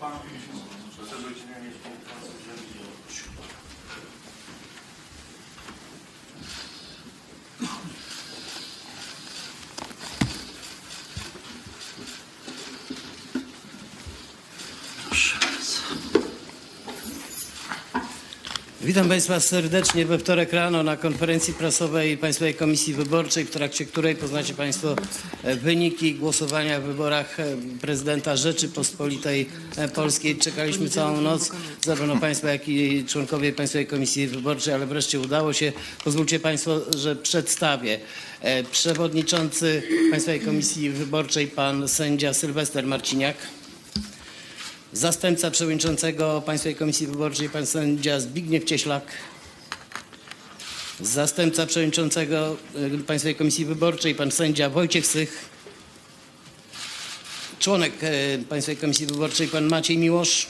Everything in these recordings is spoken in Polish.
Parti için söz bölgelerine geçmeyi tavsiye ediyorum. Witam Państwa serdecznie we wtorek rano na konferencji prasowej Państwowej Komisji Wyborczej, w trakcie której poznacie Państwo e, wyniki głosowania w wyborach e, prezydenta Rzeczypospolitej e, Polskiej. Czekaliśmy całą noc, zarówno Państwo, jak i członkowie Państwowej Komisji Wyborczej, ale wreszcie udało się. Pozwólcie Państwo, że przedstawię. Przewodniczący Państwowej Komisji Wyborczej, pan sędzia Sylwester Marciniak. Zastępca przewodniczącego Państwowej Komisji Wyborczej pan sędzia Zbigniew Cieślak. Zastępca przewodniczącego y, Państwowej Komisji Wyborczej pan sędzia Wojciech Sych. Członek y, Państwowej Komisji Wyborczej pan Maciej Miłosz.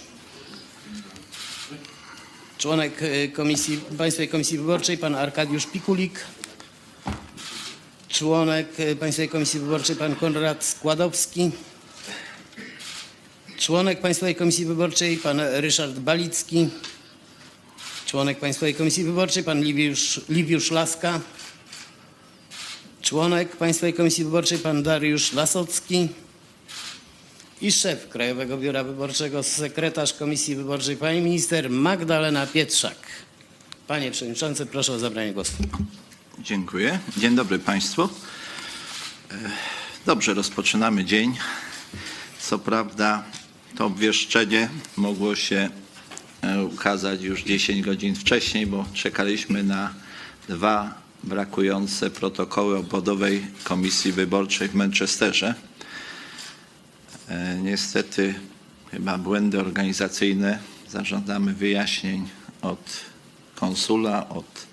Członek y, komisji, Państwowej Komisji Wyborczej pan Arkadiusz Pikulik. Członek Państwowej Komisji Wyborczej pan Konrad Składowski. Członek Państwowej Komisji Wyborczej pan Ryszard Balicki. Członek Państwowej Komisji Wyborczej pan Liwiusz, Liwiusz Laska. Członek Państwowej Komisji Wyborczej pan Dariusz Lasocki. I szef Krajowego Biura Wyborczego, sekretarz Komisji Wyborczej pani minister Magdalena Pietrzak. Panie Przewodniczący, proszę o zabranie głosu. Dziękuję. Dzień dobry Państwu. E, Dobrze, rozpoczynamy dzień. Co prawda to obwieszczenie mogło się e, ukazać już 10 godzin wcześniej, bo czekaliśmy na dwa brakujące protokoły obwodowej komisji wyborczej w Manchesterze. E, Niestety chyba błędy organizacyjne. Zażądamy wyjaśnień od konsula, od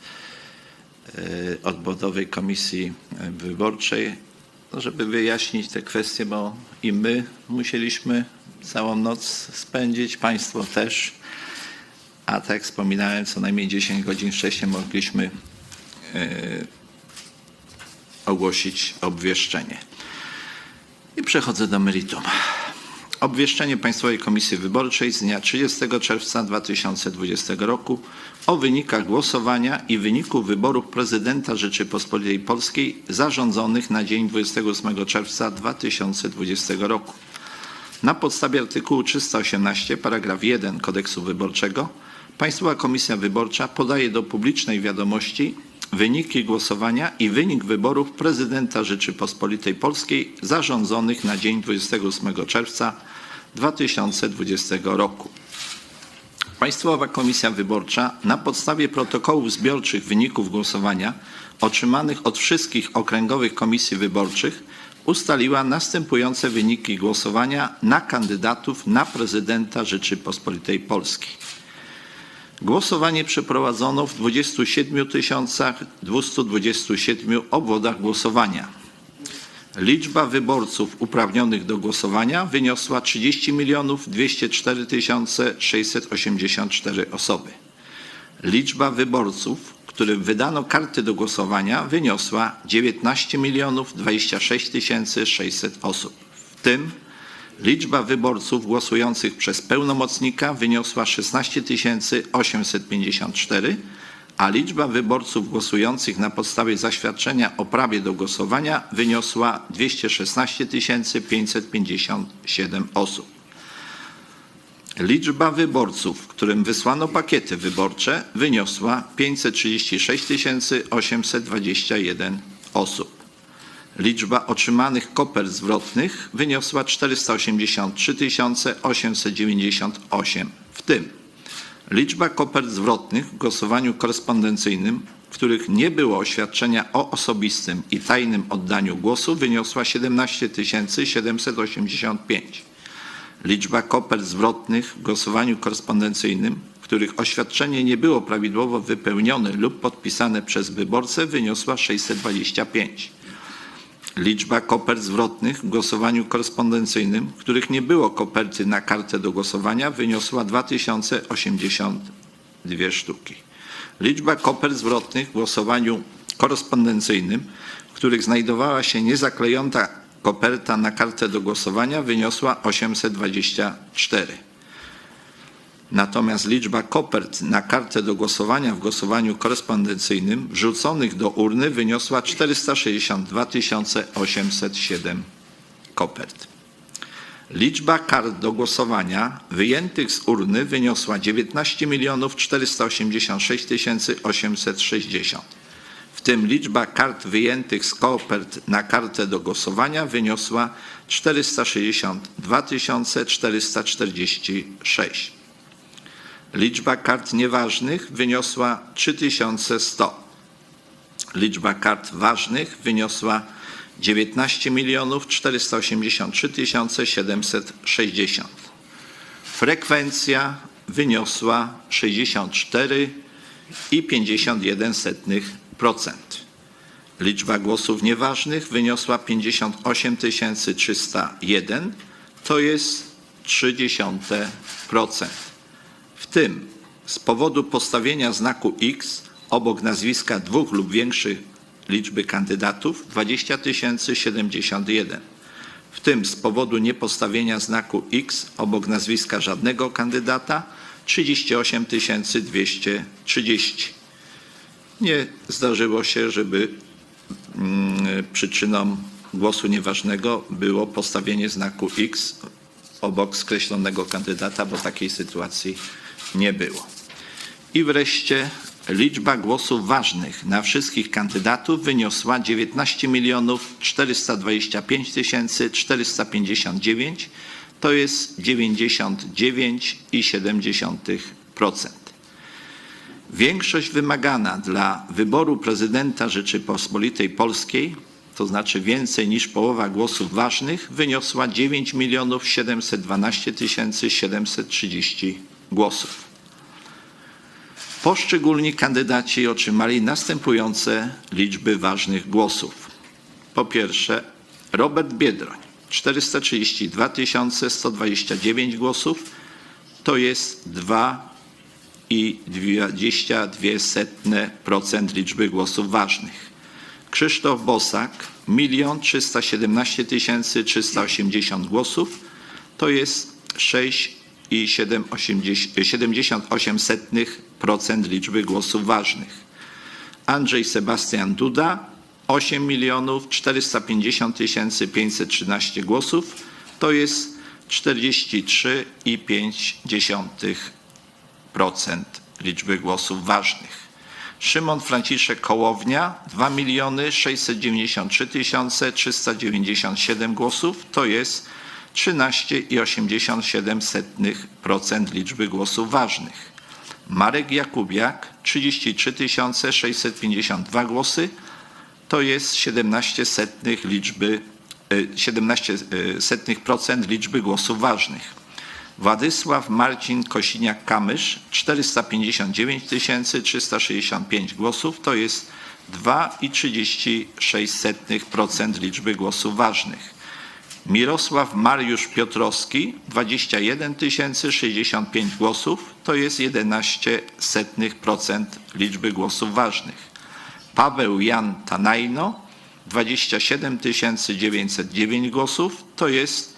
e, odwodowej komisji wyborczej, żeby wyjaśnić te kwestie, bo i my musieliśmy całą noc spędzić, Państwo też, a tak jak wspominałem, co najmniej 10 godzin wcześniej mogliśmy e, ogłosić obwieszczenie. I przechodzę do meritum. Obwieszczenie Państwowej Komisji Wyborczej z dnia 30 czerwca 2020 roku o wynikach głosowania i wyniku wyborów prezydenta Rzeczypospolitej Polskiej zarządzonych na dzień 28 czerwca 2020 roku. Na podstawie artykułu 318 paragraf 1 Kodeksu Wyborczego Państwowa Komisja Wyborcza podaje do publicznej wiadomości wyniki głosowania i wynik wyborów prezydenta Rzeczypospolitej Polskiej zarządzonych na dzień 28 czerwca 2020 roku. Państwowa Komisja Wyborcza na podstawie protokołów zbiorczych wyników głosowania otrzymanych od wszystkich okręgowych komisji wyborczych ustaliła następujące wyniki głosowania na kandydatów na prezydenta Rzeczypospolitej Polskiej. Głosowanie przeprowadzono w 27 227 obwodach głosowania. Liczba wyborców uprawnionych do głosowania wyniosła 30 204 684 osoby. Liczba wyborców, którym wydano karty do głosowania, wyniosła 19 26 600 osób. W tym liczba wyborców głosujących przez pełnomocnika wyniosła 16 854, a liczba wyborców głosujących na podstawie zaświadczenia o prawie do głosowania wyniosła 216 557 osób. Liczba wyborców, którym wysłano pakiety wyborcze, wyniosła 536 821 osób. Liczba otrzymanych kopert zwrotnych wyniosła 483 898, w tym liczba kopert zwrotnych w głosowaniu korespondencyjnym, w których nie było oświadczenia o osobistym i tajnym oddaniu głosu, wyniosła 17 785. Liczba kopert zwrotnych w głosowaniu korespondencyjnym, w których oświadczenie nie było prawidłowo wypełnione lub podpisane przez wyborcę, wyniosła 625. Liczba kopert zwrotnych w głosowaniu korespondencyjnym, w których nie było koperty na kartę do głosowania, wyniosła 2082 sztuki. Liczba kopert zwrotnych w głosowaniu korespondencyjnym, w których znajdowała się niezaklejona koperta na kartę do głosowania, wyniosła 824. Natomiast liczba kopert na kartę do głosowania w głosowaniu korespondencyjnym wrzuconych do urny wyniosła 462 807 kopert. Liczba kart do głosowania wyjętych z urny wyniosła 19 486 860. Tym liczba kart wyjętych z kopert na kartę do głosowania wyniosła 462 446. Liczba kart nieważnych wyniosła 3100. Liczba kart ważnych wyniosła 19 483 760. Frekwencja wyniosła 64,51%. Liczba głosów nieważnych wyniosła 58 301, to jest 0,3%. W tym z powodu postawienia znaku X obok nazwiska dwóch lub większych liczby kandydatów 20 071. W tym z powodu niepostawienia znaku X obok nazwiska żadnego kandydata 38 230. Nie zdarzyło się, żeby mm, przyczyną głosu nieważnego było postawienie znaku X obok skreślonego kandydata, bo takiej sytuacji nie było. I wreszcie liczba głosów ważnych na wszystkich kandydatów wyniosła 19 425 459, to jest 99,7%. Większość wymagana dla wyboru prezydenta Rzeczypospolitej Polskiej, to znaczy więcej niż połowa głosów ważnych, wyniosła 9 712 730 głosów. Poszczególni kandydaci otrzymali następujące liczby ważnych głosów. Po pierwsze, Robert Biedroń 432 129 głosów, to jest 2,22% liczby głosów ważnych. Krzysztof Bosak 1 317 380 głosów, to jest 6,78% liczby głosów ważnych. Andrzej Sebastian Duda 8 450 513 głosów, to jest 43,5% liczby głosów ważnych. Szymon Franciszek Kołownia 2 693 397 głosów, to jest 13,87% liczby głosów ważnych. Marek Jakubiak 33 652 głosy, to jest 17 setnych liczby, e, 17 setnych procent liczby głosów ważnych. Władysław Marcin Kosiniak-Kamysz 459 365 głosów, to jest 2,36% liczby głosów ważnych. Mirosław Mariusz Piotrowski 21 065 głosów, to jest 11% liczby głosów ważnych. Paweł Jan Tanajno 27 909 głosów, to jest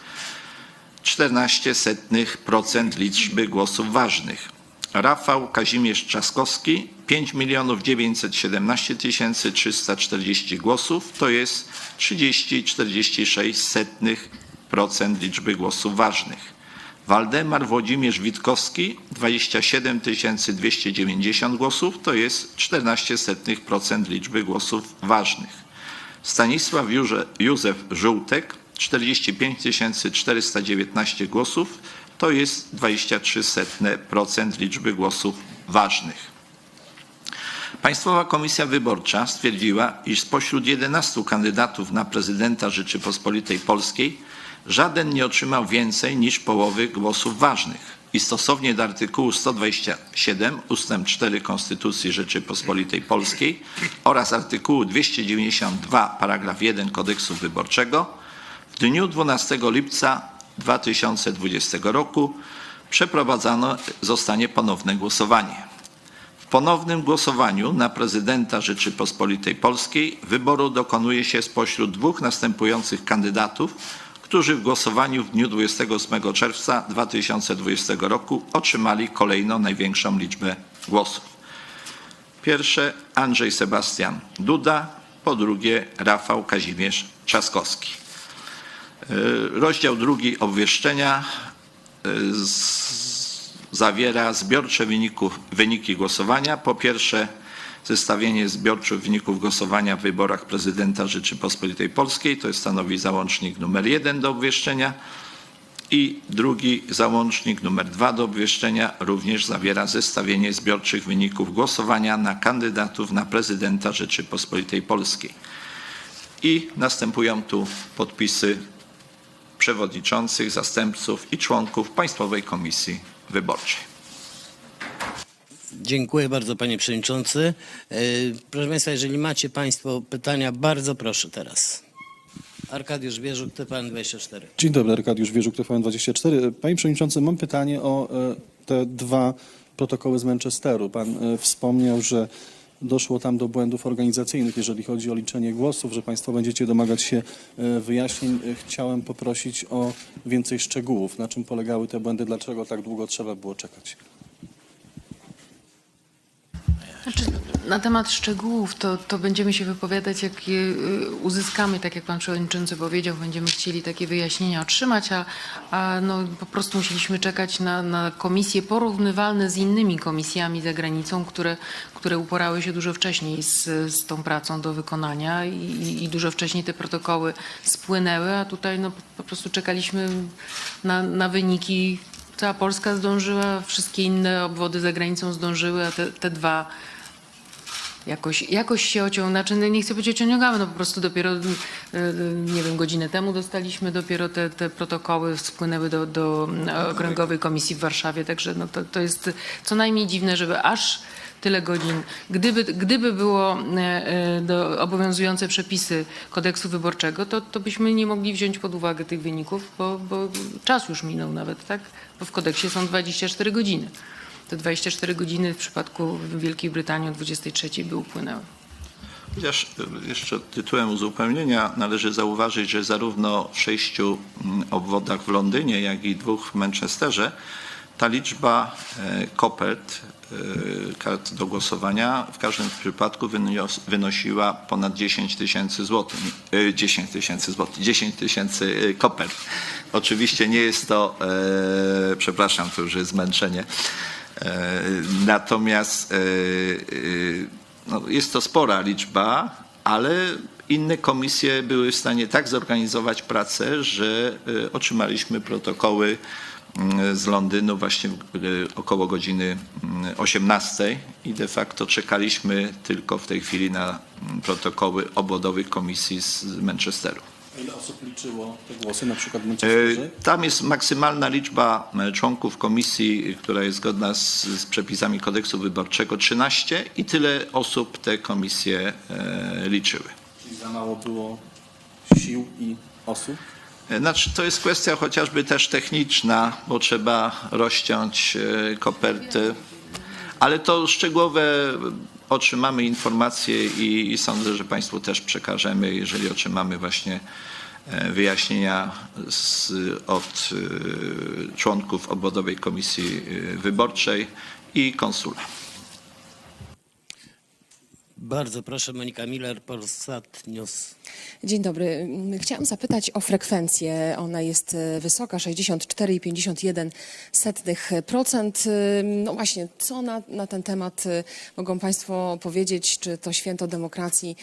14% liczby głosów ważnych. Rafał Kazimierz Trzaskowski 5 917 340 głosów, to jest 30,46% liczby głosów ważnych. Waldemar Włodzimierz Witkowski 27 290 głosów, to jest 14% liczby głosów ważnych. Stanisław Józef Żółtek 45 419 głosów, to jest 23% liczby głosów ważnych. Państwowa Komisja Wyborcza stwierdziła, iż spośród 11 kandydatów na prezydenta Rzeczypospolitej Polskiej żaden nie otrzymał więcej niż połowy głosów ważnych. I stosownie do artykułu 127 ust. 4 Konstytucji Rzeczypospolitej Polskiej oraz artykułu 292 paragraf 1 Kodeksu Wyborczego w dniu 12 lipca 2020 roku przeprowadzone zostanie ponowne głosowanie. W ponownym głosowaniu na prezydenta Rzeczypospolitej Polskiej wyboru dokonuje się spośród dwóch następujących kandydatów, którzy w głosowaniu w dniu 28 czerwca 2020 roku otrzymali kolejno największą liczbę głosów. Pierwsze Andrzej Sebastian Duda, po drugie Rafał Kazimierz Trzaskowski. Y, Rozdział drugi obwieszczenia z- zawiera zbiorcze wyników, wyniki głosowania. Po pierwsze zestawienie zbiorczych wyników głosowania w wyborach prezydenta Rzeczypospolitej Polskiej, to stanowi załącznik numer jeden do obwieszczenia. I drugi załącznik numer dwa do obwieszczenia również zawiera zestawienie zbiorczych wyników głosowania na kandydatów na prezydenta Rzeczypospolitej Polskiej. I następują tu podpisy przewodniczących, zastępców i członków Państwowej Komisji Wyborczej. Dziękuję bardzo panie przewodniczący. E, Proszę państwa, jeżeli macie państwo pytania, bardzo proszę teraz. Arkadiusz Bieżuk, TPN24. Dzień dobry, Arkadiusz Wierzuk, TVN24. Panie Przewodniczący, mam pytanie o e, te dwa protokoły z Manchesteru. Pan e, wspomniał, że doszło tam do błędów organizacyjnych, jeżeli chodzi o liczenie głosów, że Państwo będziecie domagać się e, wyjaśnień. E, Chciałem poprosić o więcej szczegółów. Na czym polegały te błędy, dlaczego tak długo trzeba było czekać? Znaczy, na temat szczegółów to, to będziemy się wypowiadać, jak je y, uzyskamy, tak jak pan przewodniczący powiedział, będziemy chcieli takie wyjaśnienia otrzymać, a, a no, po prostu musieliśmy czekać na, na komisje porównywalne z innymi komisjami za granicą, które, które uporały się dużo wcześniej z, z tą pracą do wykonania i, i- dużo wcześniej te protokoły spłynęły, a tutaj no, po prostu czekaliśmy na, na wyniki. Cała Polska zdążyła, wszystkie inne obwody za granicą zdążyły, a te, te dwa jakoś, jakoś się ociągnął, znaczy no nie chcę powiedzieć ociągamy, no po prostu dopiero, y, y, nie wiem, godzinę temu dostaliśmy dopiero te, te protokoły, spłynęły do, do y, Okręgowej Komisji w Warszawie, także no to, to jest co najmniej dziwne, żeby aż tyle godzin, gdyby, gdyby było e, e, do, obowiązujące przepisy kodeksu wyborczego, to, to byśmy nie mogli wziąć pod uwagę tych wyników, bo, bo czas już minął nawet, tak? Bo w kodeksie są 24 godziny. Te 24 godziny w przypadku Wielkiej Brytanii o 23 by upłynęły. Chociaż y, jeszcze tytułem uzupełnienia należy zauważyć, że zarówno w sześciu mm, obwodach w Londynie, jak i dwóch w Manchesterze ta liczba e, kopert, e, kart do głosowania w każdym przypadku wynosiła ponad 10 tysięcy złotych. e, 10 tysięcy złotych, 10 tysięcy e, kopert. Oczywiście nie jest to, e, przepraszam, to już jest zmęczenie. E, Natomiast e, e, no, jest to spora liczba, ale inne komisje były w stanie tak zorganizować pracę, że otrzymaliśmy protokoły mm, z Londynu właśnie około godziny mm, 18 i de facto czekaliśmy tylko w tej chwili na mm, protokoły obwodowych komisji z Manchesteru. Ile osób liczyło te głosy, na przykład E, Manchesterze? Tam jest maksymalna liczba e, członków komisji, która jest zgodna z, z przepisami kodeksu wyborczego 13 i tyle osób te komisje e, liczyły. Czyli za mało było sił i osób? Znaczy, to jest kwestia chociażby też techniczna, bo trzeba rozciąć koperty, ale to szczegółowe otrzymamy informacje i, i sądzę, że Państwu też przekażemy, jeżeli otrzymamy właśnie e, wyjaśnienia z, od e, członków obwodowej komisji e, wyborczej i konsula. Bardzo proszę, Monika Miller, Polsat News. Dzień dobry. Chciałam zapytać o frekwencję. Ona jest e, wysoka, 64,51%. E, No właśnie, co na, na ten temat e, mogą Państwo powiedzieć? Czy to święto demokracji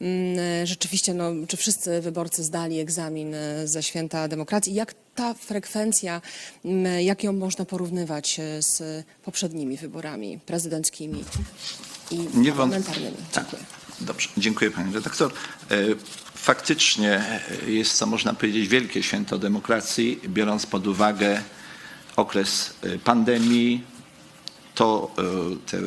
mm, rzeczywiście, no, czy wszyscy wyborcy zdali egzamin ze święta demokracji? Jak ta frekwencja, mm, jak ją można porównywać e, z poprzednimi wyborami prezydenckimi i Nie parlamentarnymi? Tak. Dziękuję. Dobrze, dziękuję pani redaktor. E, Faktycznie e, jest to, można powiedzieć, wielkie święto demokracji, biorąc pod uwagę okres pandemii, to te,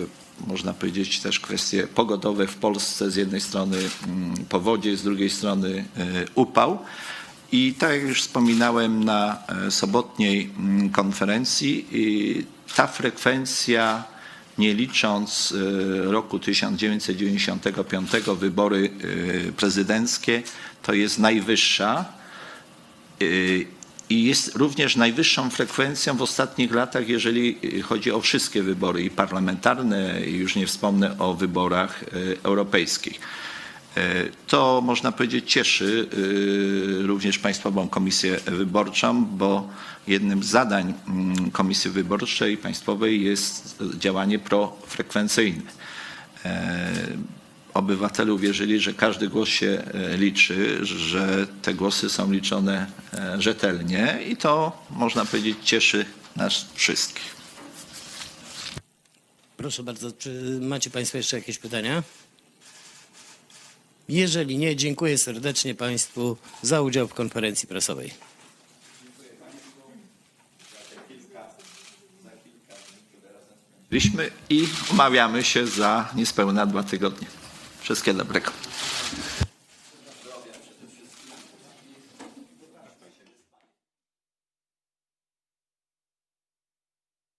można powiedzieć, też kwestie pogodowe w Polsce, z jednej strony mm, powodzie, z drugiej strony upał. I tak jak już wspominałem na e, sobotniej mm, konferencji, ta frekwencja, nie licząc e, roku 1995, wybory e, prezydenckie, to jest najwyższa I jest również najwyższą frekwencją w ostatnich latach, jeżeli chodzi o wszystkie wybory i parlamentarne, i już nie wspomnę o wyborach europejskich. Y, To można powiedzieć cieszy y, również Państwową Komisję Wyborczą, bo jednym z zadań mm, Komisji Wyborczej Państwowej jest działanie profrekwencyjne e, obywatele uwierzyli, że każdy głos się e, liczy, że te głosy są liczone e, rzetelnie i to można powiedzieć cieszy nas wszystkich. Proszę bardzo, czy macie Państwo jeszcze jakieś pytania? Jeżeli nie, dziękuję serdecznie Państwu za udział w konferencji prasowej. I umawiamy się za niespełna dwa tygodnie. Wszystkiego dobrego.